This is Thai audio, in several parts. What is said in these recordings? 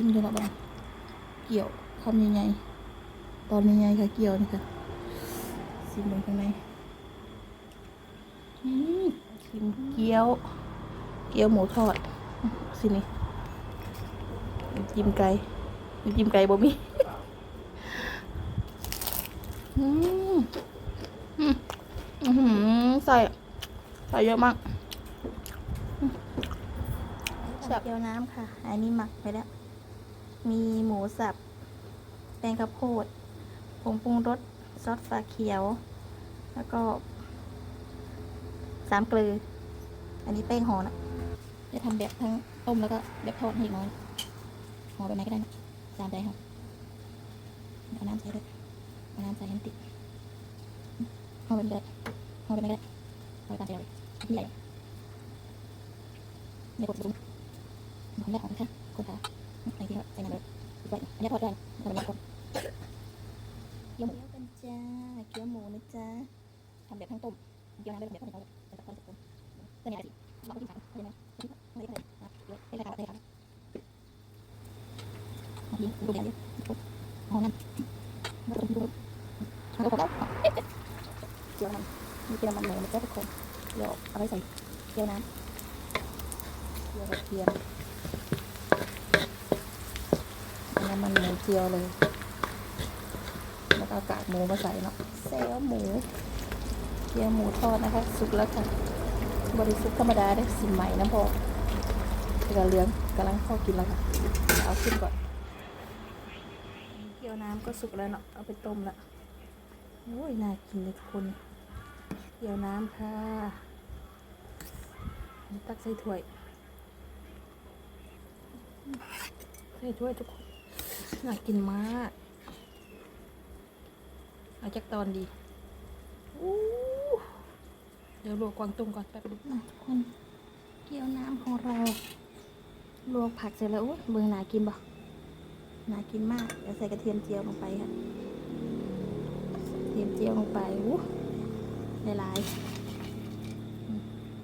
ซิมดูนะบ้างเกี่ยวคำใหญ่ๆตอนใหญ่ๆค่ะเกี่ยวนี่ค่ะซิมลงข้างในอืมซิมเกี๊ยว เกี๊ยวหมูทอดสินี่จิ้มไก่น้ำจิ้มไก่บ่มีอืมอืมอื้อหือใส่ใส่เยอะมากเกี๊ยวน้ำค่ะ อันนี้หมักไปแล้ว มีหมูสับแป้งข้าวโพดผงปรุงรสซอสฟ้าเขียว แล้วก็สามเกลือ อันนี้แป้งห่อนะจะทำแบบทั้งต้มแล้วก็แบบทอดให้อีกน้อยห่อแบบไหนก็ได้นะตามใจค่ะเอาน้ำใส่ด้วยเอาน้ำใส่ให้ติดห่อแบบนี้ก็ได้ห่อแบบไหนก็ได้ห่อตามใจเราเลยที่ใหญ่ไม่กดซุ้มของแรกของค่ะคุณคะ ใส่ที่ใส่น้ำเลยไว้อันนี้ทอดได้ทำแบบนี้ก่อนเกี๊ยวหมูกันจ้า เกี๊ยวหมูนะจ๊ะทำแบบทั้งต้ม เกี๊ยวน้ำแบบแบบทั้งต้มแต่ละคนจะต้มเส้นใหญ่สิเราก็กินสามเข้าใจไหมไม่ได้ไม่ได้นะไม่ได้ค่ะไม่ได้ค่ะยิงดูแดงดิหอมนั่นแล้วก็ดูมันก็พอแล้วเกี๊ยวน้ำมีเกี๊ยวมันหมูนะจ๊ะทุกคนเดี๋ยวเอาไว้ใส่เกี๊ยวน้ำเกี๊ยวเทียม น้ำ มันหมูเจียวเลย แล้วก็เอากากหมูมาใส่เนาะเซลหมู เกี๊ยวหมูทอดนะคะสุกแล้วค่ะ บริสุทธิ์ธรรมดาได้สิใหม่นะพอกลือเหลืองกำลังพอกินแล้วค่ะ เอาขึ้นก่อน เกี๊ยวน้ำก็สุกแล้วเนาะ เอาไปต้มละโอ้ยน่ากินเลยทุกคน เกี๊ยวน้ำค่ะ ตักใส่ถ้วย ใส่ถ้วยทุกคน น่ากินมากเอาจากตอนดีอู้เดี๋ยวลวกกวางตุ้งก่อนแป๊บนึงทุกคนเกี๊ยวน้ำของเราลวกผักเสร็จแล้วอุ๊ยเบืองน่ากินบ่น่ากินมากเดี๋ยวใส่กระเทียมเจียวลงไปค่ะกระเทียมเจียวลงไปอู้หลายๆอืม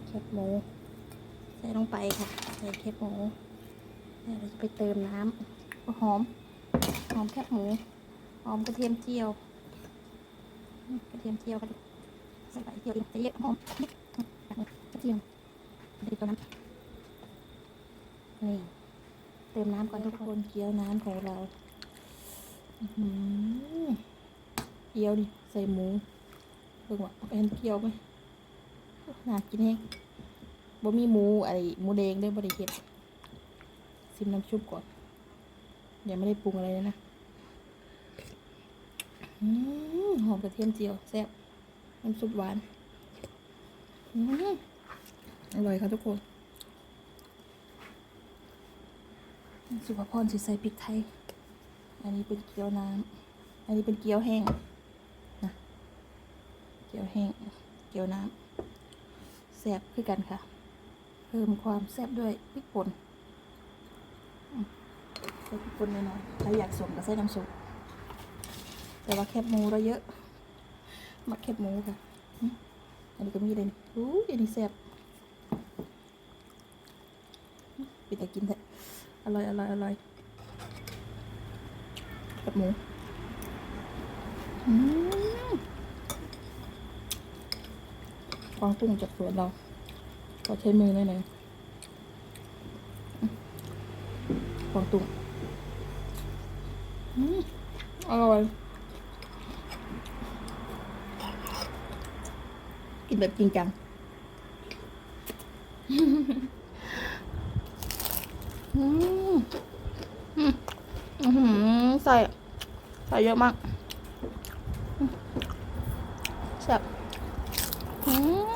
แคบหมูใส่ลงไปค่ะ ใส่แคบหมูเดี๋ยวเราจะไปเติมน้ำก็หอม หอมแคบหมูหอมกระเทียมเจียว กระเทียมเจียวกระดูกใส่ไปเจียวอีกเยอะหอมกระเทียมเดี๋ยวตัวน้ำนี่เติมน้ำก่อนทุกคนเกี๊ยวน้ำของเราเกี๊ยวดิใส่หมูเบิ่งว่าเอ็นเกี๊ยวไหมน่ากินแฮงบ่มีหมูไอหมูแดงได้บ่ได้เฮ็ดซิมน้ำชุบก่อน ยังไม่ได้ปรุงอะไรเลยนะอหอมกระเทียมเจียวแซ่บน้ำซุปหวานอร่อยค่ะทุกคนสุภาพรสิใส่พริกไทย อันนี้เป็นเกี๊ยวน้ำ อันนี้เป็นเกี๊ยวแห้งนะเกี๊ยวแห้ง เกี๊ยวน้ำแซ่บคือกันค่ะ เพิ่มความแซ่บด้วยพริกป่น ใส่พริกป่นหน่อยๆถ้าอยากสมก็ใส่น้ำซุปแต่ว่าแคบหมูเราเยอะ มักแคบหมูค่ะ อันนี้ก็มีเลยนี่อู้ยอันนี้แซ่บปิดแต่กินแท้อร่อยอร่อยอร่อยแคบหมูอืมกวางตุ้งจากสวนเราก็ใช้มือหน่อยหน่อยกวางตุ้ง อืมอร่อย กินแบบจริงจังอืมอืมอื้อหือใส่ ใส่เยอะมากอืมแซ่บอืม